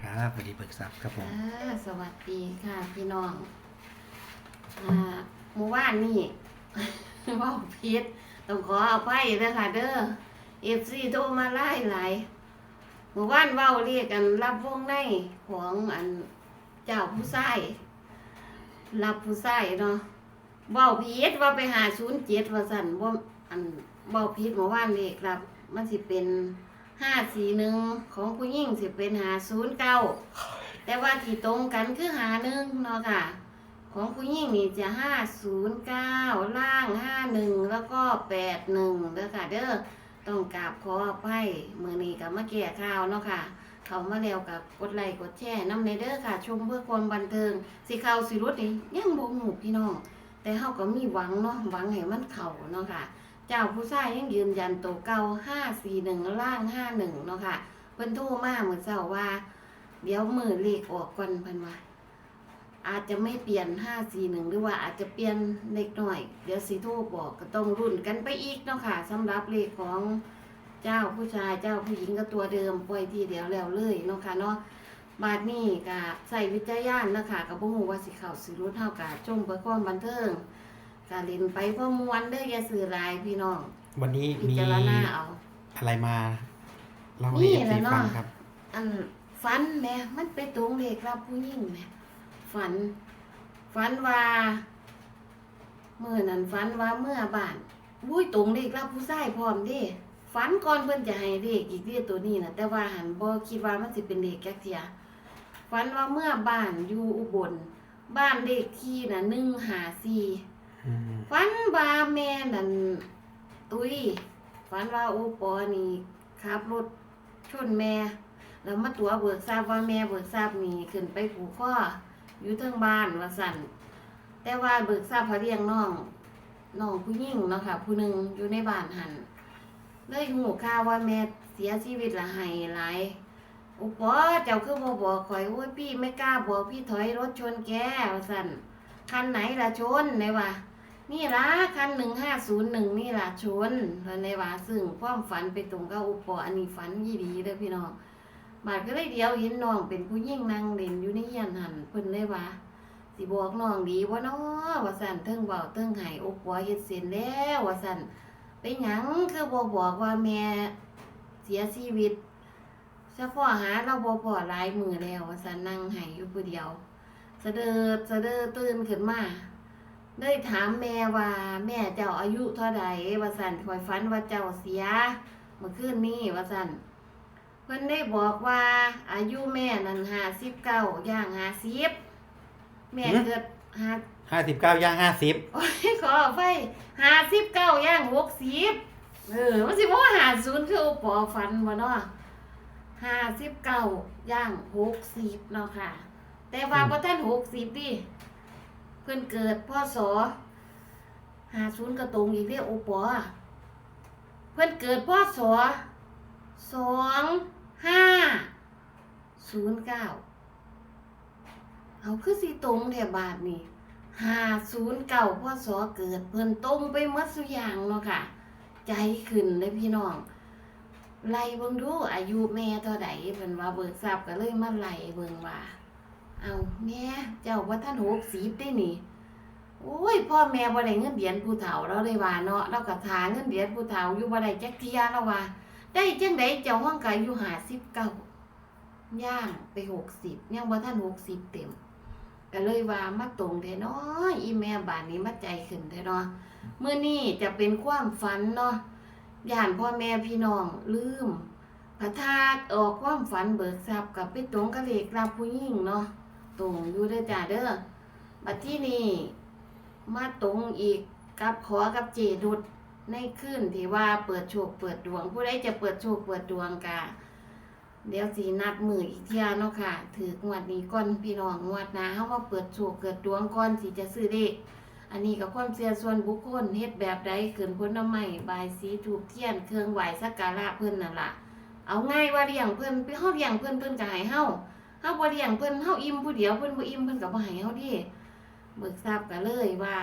ครับสวัสดีเบิกทรัพย์ครับผมอ่าสวัสดีค่ะ พี่น้องอ่าเมื่อวานนี่ ว่าพิษต้องขอเอาไปเด้อค่ะเด้อเอฟซีโทรมาไล่หลายเมื่อวานเว้าเรียกกันรับวงในของอันเจ้าผู้ชายรับผู้ชายเนาะเว้าพิษว่าไปหาศูนย์เจ็ดว่าสั่นว่าอันเว้าพิษเมื่อวานนี่ครับ มันสิเป็น ห้าสี่หนึ่งของผู้หญิงสิเป็นหาศูนย์เก้าแต่ว่าที่ตรงกันคือหาหนึ่งเนาะค่ะ ของผู้หญิงนี่จะห้าศูนย์เก้าล่างห้าหนึ่งแล้วก็แปดหนึ่งเด้อค่ะเด้อต้องกราบขออภัยมือนี้กับเมาแก่ข่าวเนาะค่ะ เขามาแล้วกับกดไลค์กดแชร์น้ำในเด้อค่ะ ชมเพื่อความบันเทิงสิเข้าสิรุดนี่ยังบ่หูพี่น้องแต่เฮาก็มีหวังเนาะหวังให้มันเข้าเนาะค่ะ จ้าผู้ชายยังยืนยันตัวเก่าห้าสี่หนึ่งล่างห้าหนึ่งเนาะค่ะเพิ่นโทรมาเหมือนเจ้าว่า เดี๋ยวมือเลขออกก่อนเพิ่นว่าอาจจะไม่เปลี่ยนห้าสี่หนึ่งหรือว่าอาจจะเปลี่ยนเล็กหน่อย เดี๋ยวสีโทรบอกก็ต้องรุ่นกันไปอีกเนาะค่ะสำหรับเลขของเจ้าผู้ชายเจ้าผู้หญิงก็ตัวเดิมปล่อยทีเดียวแล้วเลยเนาะค่ะเนาะบาดนี้ก็ใส่วิจารณญาณนะคะกับบ่ฮู้ว่าสิเข้าสิรู้เท่ากับจงเพื่อความบันเทิง กาเล่นไปเพื่อมวนเด้ออย่าสื่อหลายพี่น้องวันนี้พิมีจารณาเอา อะไรมาเล่าให้นี่เอฟแหซีละเนาะ ฟังครับ อันฝันแหม่มันไปตรงเลขรับผู้หญิงแหม่ฝัน ฝันว่าเมื่อนั้นฝันว่าเมื่อบ้านบุ้ยตรงเลขรับผู้ชายพร้อมเดิฝันก่อนเพิ่นจะให้เลขอีกเรียตัวนี้นะแต่ว่าหันบ่คิดว่ามันสิเป็นเลขจักเทียฝันว่าเมื่อบ้านอยู่อุบล บ้านเลขที่น่ะหนึ่งหาสี่อืม ฝันว่าแม่นั่นตุ้ยฝันว่าโอปอนี่ขับรถชนแม่ แล้วมาตัวเบิกทราบว่าแม่เบิกทราบนี่ขึ้นไปผูกข้ออยู่เทิงบ้านว่าสั่นแต่ว่าเบิกทราบพอเลี้ยงน้องน้องผู้หญิงเนาะค่ะผู้หนึ่งอยู่ในบ้านหันเลยหูข่าว่าแม่เสียชีวิตละให้หลายอุปอเจ้าคือบ่บอกข่อยโอ้ยพี่ไม่กล้าบอกพี่ถอยรถชนแกว่าสั่นคันไหนละชนไหนวะ นี่ละคันหนึ่งห้าศูนย์หนึ่งนี่ละชนแล้วในว่าซึ่งความฝันไปตรงกับอุปออันนี้ฝันยี่ดีเด้อพี่น้องบาดก็เลยเดียวเห็นน้องเป็นผู้หญิงนั่งเล่นอยู่ในเฮียนหันเพิ่นเลยว่าสิบอกน้องดีว่าน้อว่าสั่นเทิงเบาเทิงหายอุปอเฮ็ดเสร็จแล้วว่าสั่นไปหยังคือบ่บอกว่าแม่เสียชีวิตเฉพาะหาเราบ่พอหลายมือแล้วว่าสั่นนั่งหายอยู่ผู้เดียวสะเดิดสะเดิดตื่นขึ้นมา ได้ถามแม่ว่า แม่เจ้าอายุเท่าใดว่าสันคอยฝันว่าเจ้าเสียเมื่อคืนนี้ว่าสันเพิ่นได้บอกว่า อายุแม่นั่นห้าสิบเก้าย่างห้าสิบแม่เกิดห้าห้าสิบเก้าย่างห้าสิบโอ้ยขออภัยห้าสิบเก้าย่างหกสิบเออมันสิบ่ว่าห้าศูนย์คือโอปอฝันบ่เนาะห้าสิบเก้าย่างหกสิบเนาะค่ะ แต่ว่าบ่ทันหกสิบดิ เพิ่อนเกิดพศหาศูนย์กระตรงอีกเรียกโอปอเพิ่อนเกิดพศสอสองห้าศูนย์เก้าเอาคือสิตรงแถบบาทนี่ห้าศูนย์เก้าพศเกิดเพิ่อนตรงไปหมดสุยางเนาะค่ะ ใจขึ้นเลยพี่น้องไล่เบิ่งดูอายุแม่เท่าใดเพิ่นว่าเบิกทรัพย์ก็เลยมาไล่เบิ่งว่า เอาแม่เจ้าว่าท่านหกสิบได้นี่โอ้ยพ่อแม่บ่ได้เงินเดือนผู้เฒ่าเราเลยว่าเนาะเราก็ทาเงินเดือนผู้เฒ่าอยู่บ่ได้จักเทียแล้วว่า ได้จังไดเจ้าห้องก็อยู่หายุ59ย่างไป60ยังบ่ทัน60เต็มก็เลยว่ามาตรงแท้เนาะอีแม่บานนี้มาใจขึ้นแท้เนาะเมื้อนี้จะเป็นความฝันเนาะย่านพ่อแม่พี่น้องลืมพระธาตุออกความฝันเบิกทรัพย์กับไปตรงกับเลขรับผู้หญิงเนาะ ตรงอยู่เด้อจ้าเด้อบัดที่นี่มาตรงอีกกับขอกับเจดุดในคืนที่ว่าเปิดโชคเปิดดวง ผู้ใดจะเปิดโชคเปิดดวงกะเดี๋ยวสีนัดมืออีกเที่ยเนาะค่ะ ถืองวดนี้ก่อนพี่น้องงวดนะเฮาว่าเปิดโชคเกิดดวงก่อนสิจะซื้อเลขอันนี้ก็ความเชื่อส่วนบุคคลเฮ็ดแบบใดขึ้นพ้นน้ำใหม่บายสีถูกเทียนเครื่องไหวสักการะเพิ่อนนั่นล่ะเอาง่ายว่าเลี้ยงเพิ่อนไปเฮาเลี้ยงเพิ่อนเพิ่อนก็ให้เฮา เฮาบ่เลี้ยงเพิ่นเฮาอิ่มผู้เดียวเพิ่นบ่อิ่มเพิ่นก็บ่ให้เฮาดิเบิกทราบก็เลยว่า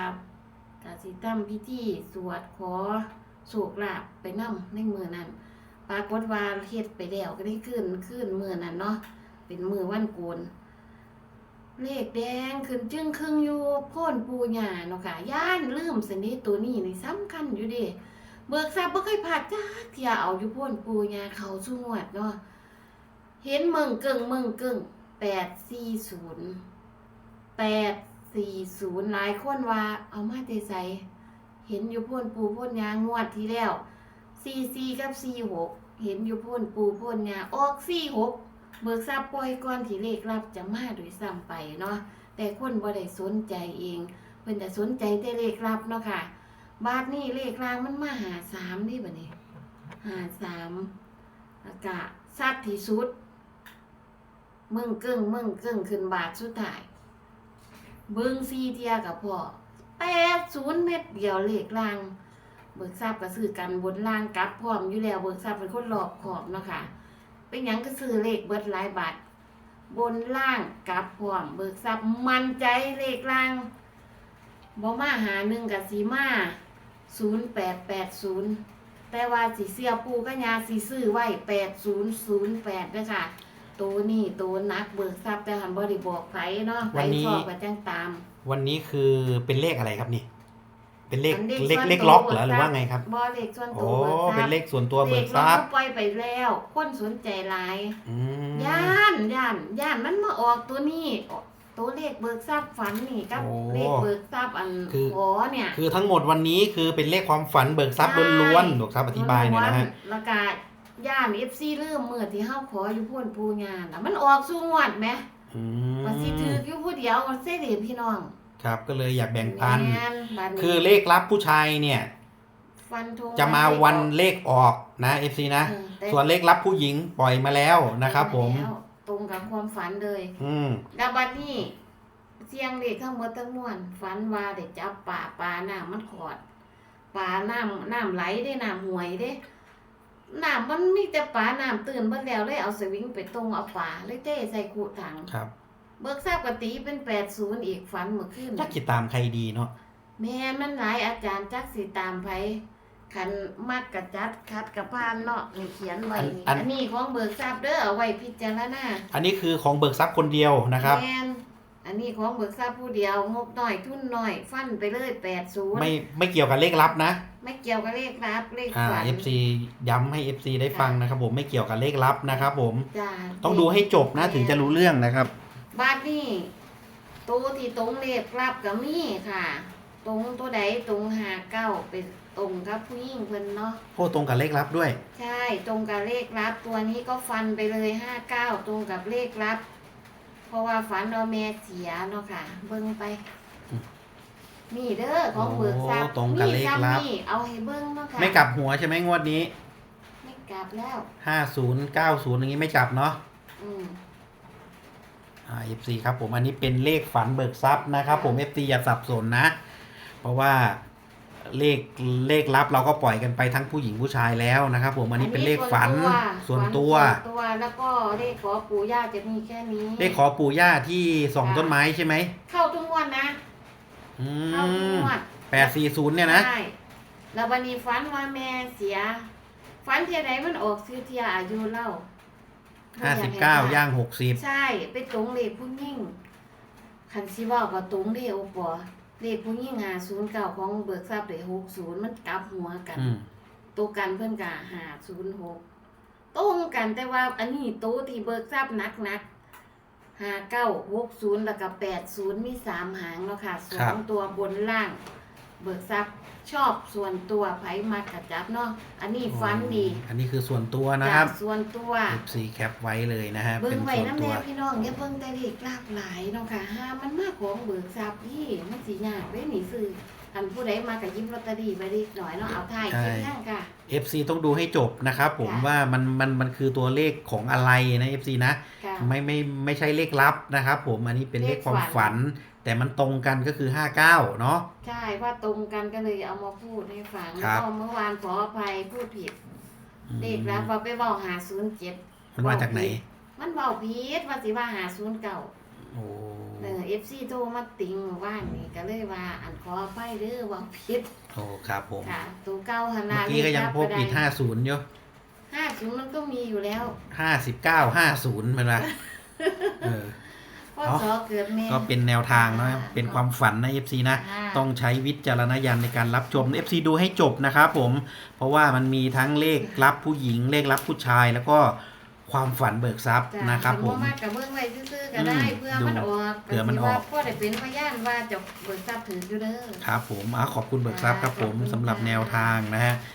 ก็สิทำพิธีสวดขอโชคลาภไปนํในมือนั้นปรากฏว่าเฮ็ดไปแล้วก็ได้ขึ้นขึ้นมือนั้นเนาะเป็นมือวันโกนเลขแดงขึ้นจึงครึ่งอยู่โพ่นปูหยาเนาะค่ะย่านลืมสนิทตัวนี้นี่สำคัญอยู่เดิเบิกทรัพย์บ่เคยพลาดจ้าเที่ยเอาอยู่โพ่นปูหยาเขาสู้งวดเนาะ เห็นเมืองเกิงเมืองเกิงแปดสี่ศูนย์แปดสี่ศูนย์หลายคนว่า เอามาเตใสเห็นอยู่พ่นปูพ่นยางวดที่แล้วสี่สี่กับสี่หกเห็นอยู่พ่นปูพ่นยาออกสี่หกเบิกทราบปล่อยก่อนที่เลขรับจะมาโดยซ้ำไปเนาะแต่คนบ่ได้สนใจเองเพิ่นจะสนใจแต่เลขรับเนาะค่ะ บาทนี้เลขรางมันมาหาสามนี่บัดนี้หาสามแล้วก็ซัดที่สุด มึงเกิ้งมึงเกิ้งขึ้นบาทสุดท้ายเบิ่งซีเทียกับพ่อแปดศูนย์เม็ดเดียวเลขราง เบิกทราบก็ซื้อกันบนล่างกับพร้อมอยู่แล้วเบิกทราบเป็นคนหลอกขอบเนาะค่ะเป็นยังก็ซื้อเลขเบิดหลายบาทบนล่างกับพร้อม เบิกทรัพย์มั่นใจเลขล่างบ่มาหาหนึ่งกับสีมาศูนย์แปดแปดศูนย์แต่ว่าสีเสียปูกัญญาสีซื้อไว้แปดศูนย์ศูนย์แปดด้วยค่ะ ตัวนี้ตัวนักเบิกทรัพย์แต่หันบริบอกไผเนาะไผวันนี้ ชอบก็จังตาม วันนี้คือเป็นเลขอะไรครับนี่ เป็นเลขอันเลขส่วนเลขตัวล็อกเหรอบิหรือว่าไงครับบ่เลขส่วนโอ้ตัวเบิกทรัพย์ เป็นเลขส่วนตัวเบิกทเลรัขพเราย์ปล่อยไปแล้ว คนสนใจหลาย อืม ย่านย่านย่านมันมาออกตัวนี้ตัวเลขเบิกทรัพย์ฝันนี่กับโอ้เลขเบิกทรัพย์อันคือ ขอเนี่ยคือทั้งหมดวันนี้คือเป็นเลขความฝันเบิกทรัพย์ใช่ล้วนๆเบิกทรัพย์อธิบายหน่อยนะฮะ แล้วก็ ย่านเอฟซีเริ่มเมื่อที่เฮาขออยู่พ่นปูงานแล้วมันออกสู่งวดไหมอืมว่าสิถืออยู่ผู้เดียวมันเสียเดพี่น้องครับก็เลยอยากแบ่งปัน แม่บัดนี้คือเลขลับผู้ชายเนี่ย ฟันธงจะมาวันเลขออกนะ FC นะ เออแต่ส่วนเลขลับผู้หญิงปล่อยมาแล้วนะครับผม แล้วตรงกับความฝันเลย อืมแล้วบัดนี้เสียงเด็กทั้งหมดทั้งมวลฝันว่าได้จับป่าปลาน้ำมันขอดปลาน้ำน้ำไหลได้น้ำห่วยเด้ น้ำมันมีแต่ปลาน้ำตื่นเบิดแล้วเลยเอาสวิงไปตรงเอาปลาเลยเต้ใส่ขูถัง ครับ เบิกทราบกตีเป็นแปดศูนย์อีกฝันเมื่อคืนจักจิตตามใครดีเนาะแม่นมันหลายอาจารย์จักสิตามไผขันมักกะจัดคัดกะพานเนาะนี่เขียนไว้นี่อันนี้ของเบิกทราบเด้อเอาไว้พิจารณาอันนี้คือของเบิกทรัพย์คนเดียวนะครับ แมน อันนี้ของเบิกทราบผู้เดียวงบหน่อยทุนหน่อย ฟันไปเลยแปดศูนย์ไม่ไม่เกี่ยวกับเลขลับนะไม่เกี่ยวกับเลขรับเลขอ่า ฝัน FC ย้ำให้ FC ได้ฟังนะครับผมไม่เกี่ยวกับเลขลับนะครับผมจ้าต้องดูให้จบนะถึงจะรู้เรื่องนะครับบ้านนี่ตัวที่ตรงเลขรับกับมีค่ะ ตรงตัวใดตรงหาเก้าเป็นตรงกับผู้หญิงเพิ่นเนาะ โอ้ตรงกับเลขลับด้วย ใช่ตรงกับเลขรับตัวนี้ก็ฟันไปเลยห้าเก้าตรงกับเลขรับ เพราะว่าฝันเราแม่เสียเนาะค่ะ เบิ่งไปอืมนี่เด้อของเบิกทรัพย์โอ้ตรงกับเลขลับนี่เอาให้เบิ่งเนาะค่ะไม่กลับหัวใช่ไหมงวดนี้ไม่กลับแล้ว50 90อย่างนี้ไม่กลับเนาะอืม อ่า FC ครับผมอันนี้เป็นเลขฝันเบิกทรัพย์นะครับผม FC อย่าสับสนนะ เพราะว่า เลขเลขลับเราก็ปล่อยกันไปทั้งผู้หญิงผู้ชายแล้วนะครับ ผมอันนี้เป็นเลขฝันส่วนตัวฝันส่วนตัวแล้วก็เลขขอปู่ย่าจะมีแค่นี้เลขขอปู่ย่าที่ส่องต้นไม้ใช่ไหมเข้าทุกงวดนะอืเข้าทุกมงวดแปดสี่ศูนย์เนี่ยนะใช่แล้ววันนี้ฝันว่าแม่เสียฝันเทียใดมันออกซื้อเทียอายุเล่าห้าสิบเก้าย่างหกสิบใช่ไปตรงเลขผู้ยิ่งคันสิเว่าก็ตรงเลขโอปอ เลขผู้ยิ่งหาศูนย์เก้าของเบิกทรัพย์เลยหกศูนย์มันกลับหัวกัน อืมตัวกันเพื่อนกะหาศูนย์หกตรงกันแต่ว่าอันนี้โตวที่เบิกทรัพย์นักนักหาเก้าหกศูนย์แล้วก็แปดศูนย์มีสามหางเนาะค่ะสองตัวบนล่าง เบิกทรัพย์ชอบส่วนตัวไผมากระจับเนาะอันนี้ฟันดีอันนี้คือส่วนตัวนะครับจากส่วนตัว FC แคปไว้เลยนะฮะเบิ่เป็งนไว้ส่วนน้ำตัแน่ว พี่น้องอย่าเบิ่งแต่เด็กหลากหลายเนาะค่ะห้ามันมากของเบิกทรัพย์พี่มันสิยากเด้นี่ซื้ออันผู้ใดมากับยิบลอตเตอรี่ไปดิหน่อยเนาะเอาถ่ายคลิปนั่งค่ะ FC ต้องดูให้จบนะครับผมค่ะ ว่ามันมันมันคือตัวเลขของอะไรนะ FC นะ ค่ะ ไม่ไม่ไม่ใช่เลขลับนะครับผมอันนี้เป็นเลขความเลขฝัฝันน แต่มันตรงกันก็คือ 59 เนาะ ใช่ว่าตรงกันก็เลยเอามาพูดให้ฟังครัแล้วบก็เมื่อวานขออภัยพูดผิดอืมเด็กรับว่าไปเว้าหาศูนย์เจ็ดมันมาจากไหน มันเว้าผิดว่าสิว่าหาศูนย์เก่าโอ้เออเอฟซีโทรมาติงว่านนี่ก็เลยว่าอันขออภัยเด้อเว่าผิดโอ้ครับผม ค่ะ ตัวเก่าหนเมื่นาอกี้ก็ยังพบผิด50อยู่ห้าศูนย์มันก็มีอยู่แล้ว 59 50มันละเออ พ่อเอาสอเกิดแม่ ก็เป็นแนวทางเนาะอ่าเป็นความฝันนะ FC นะ อ่า ต้องใช้วิจารณญาณในการรับชม FC ดูให้จบนะครับผม เพราะว่ามันมีทั้งเลขรับผู้หญิง เลขรับผู้ชาย แล้วก็ความฝันเบิกทรัพย์จ้ะนะครับผมมากกับเบื้องไว้ซื่อๆก็ได้ อืมเพื่อมันดูออกเผื่อมันออก พ่อได้เป็นพยานว่าจะเบิกทรัพย์ถืออยู่เด้อ ครับผมอะขอบคุณเบิกทรัพย์ครับผมขอบคุณสำหรับค่ะแนวทางนะฮะ